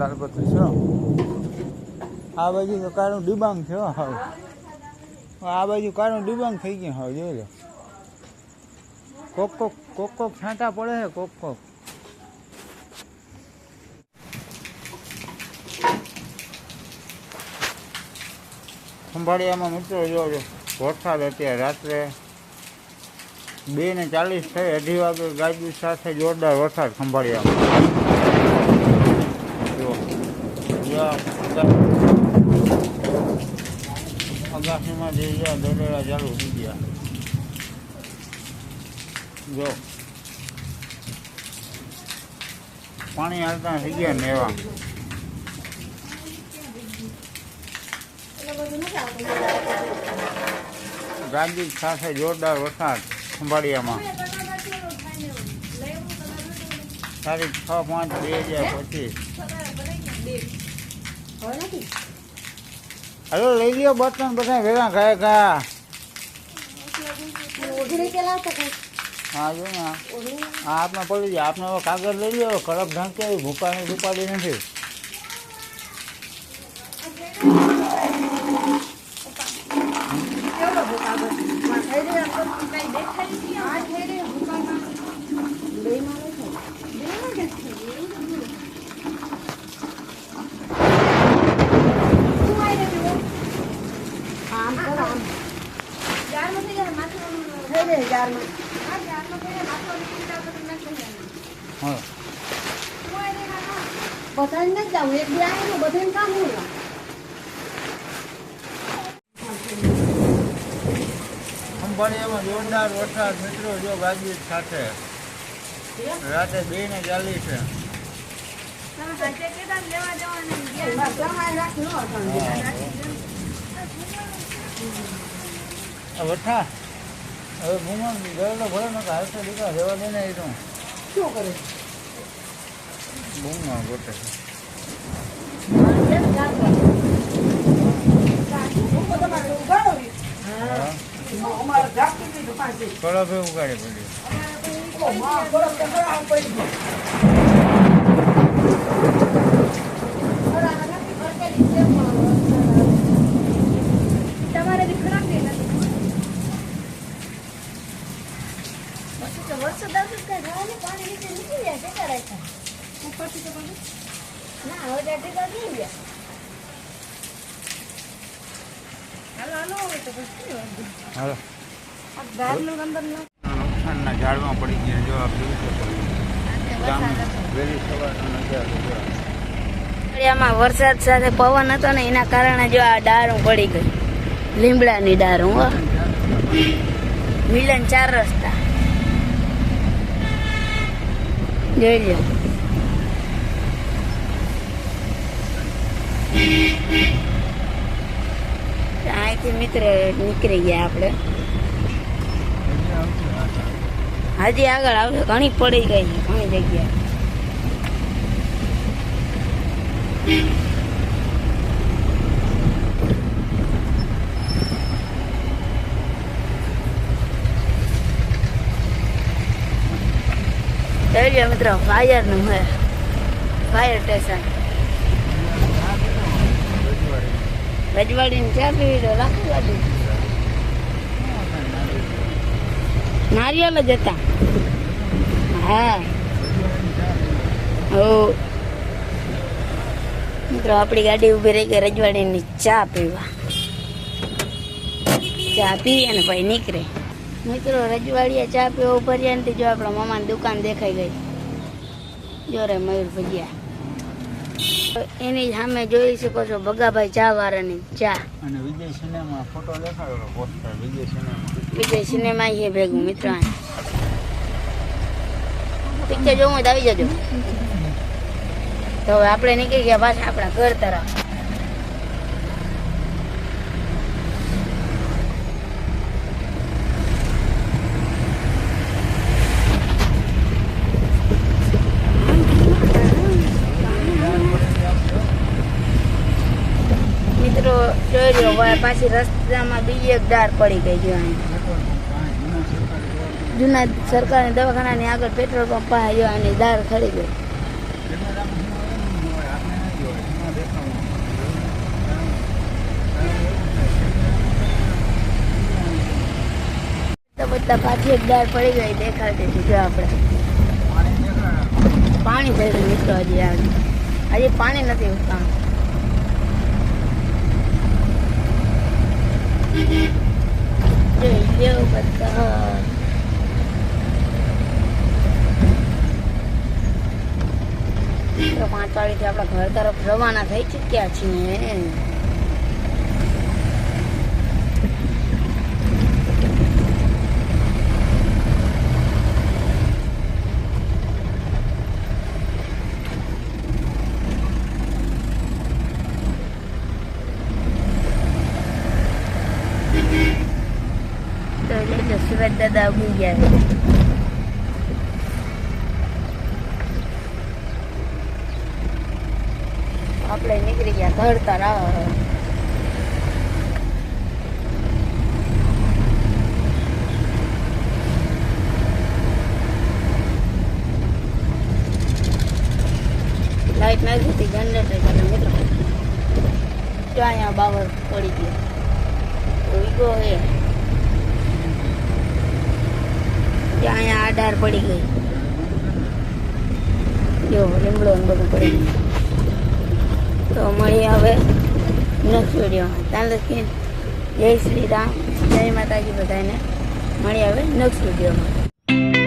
તાલપત્ર છો આ બાજુ તો કાળું ડિબાંગ થયો હવે. આ બાજુ કાળું ડિબાંગ થઈ ગયું, હવે, જોઈ લો. કોક કોક કોક કોક છાંટા પડે છે, કોક કોક. ખંભાળિયામાં મિત્રો જોજો વરસાદ અત્યારે રાત્રે બે ને ચાલીસ થઈ, અઢી વાગે ગાજવી સાથે જોરદાર વરસાદ ખંભાળિયામાં જો જો અગાસીમાં જે દોડેલા ચાલુ થઈ ગયા જો પાણી હાલતા થઈ ગયા ને એવા ગાજવીજ સાથે જોરદાર વરસાદ ખંભાળિયામાં તારીખ છ પાંચ બે હજાર પચીસ હલો લઈ લ્યો બર્તન બધા ભેગા ગયા ગયા હા જો ને હા આપને પડી જાય આપને હવે કાગળ લઈ લ્યો. કડક ઢાંકી આવી ભૂકાની ઉપાડી નથી. હા જવું એક બે આવે ને બધાને કામ હું જોરદાર વરસાદ મિત્રો જો ગાજવીજ સાથે. રાતે બે ને ચાલી છે વઠા હવે ભૂમણ ગયેલો ભલે નતો હાલતો દીકરા રહેવા દે ને એ તો શું કરે? ભૂમણ ગોતે હા કળભે ઉગાડી પડ્યું વરસાદ આવતો કઈ પાણી નીચે નીકળી જાય છે કરાય ઉપરથી તો ના હવે હાલો નુકસાનના ઝાડમાં પડી ગયા જો જોઈ શકો વરસાદ સાથે પવન હતો ને એના કારણે જો આ ડાળું પડી ગઈ લીમડાની ડાળું હો. મિલન ચાર રસ્તા. જોઈ લો અહીંથી મિત્ર નીકળી ગયા આપણે હજી આગળ આવશે ઘણી પડી ગઈ છે ઘણી જગ્યાએ જોઈ લો મિત્રો ફાયરનું હે ફાયર સ્ટેશન રજવાડી ને ચા પીવી તો રાખી વાળી નારિયેલ જ હતા. હા. ઓ મિત્રો, આપણી ગાડી ઊભી રહી ગઈ, રજવાડીની ચા પીવા. ચા પી અને પછી નીકળે. મિત્રો, રજવાડીએ ચા પીવા ઊભા રહ્યા ને જો આપણા મામાની દુકાન દેખાઈ ગઈ. જો રે મયુર ભજીયા એની સામે જોઈ શકો છો ભગાભાઈ ચા વાળાની ચા. અને વિજય સિનેમા ફોટો દેખાડો poster Vijay cinema. Vijay cinema છે ભેગું મિત્રો. પિક્ચર જોવું તો આવી જજો. તો હવે આપણે નીકળી ગયા પાછા આપણા ઘર તરફ. ચોર્યો હોય પાછી રસ્તામાં બીજી એક ડાર પડી ગઈ ગયો અહીં. જૂના સરકારની દવાખાનાની આગળ પેટ્રોલ પંપ પાસે ગયો અને દાર તો બધા પાછી એક ડાળ પડી ગઈ, દેખાડતી હતી આપણે. પાણી થઈ ગયું મિત્રો હજી આજે પાણી નથી ઉતાણું દેવ બધા પાંચ વાગ્યાથી આપણા ઘર તરફ રવાના થઈ ચૂક્યા છીએ તો એટલે સુરત દાદા ઉગી ગયા છે આપણે નીકળી ગયા ઘર તરફ લાઈટ નથી હતી જનરેટર કરે મિત્રો. જો અહીંયા બાવર પડી ગયો ઈગો હે ત્યાં અહીંયા આધાર પડી ગઈ. જો લીમડો ને બધું પડી ગયું. તો મળીએ હવે નેક્સ્ટ વિડીયોમાં ત્યાં લખી જય શ્રી રામ. જય માતાજી બધાને. મળીએ હવે નેક્સ્ટ વિડીયોમાં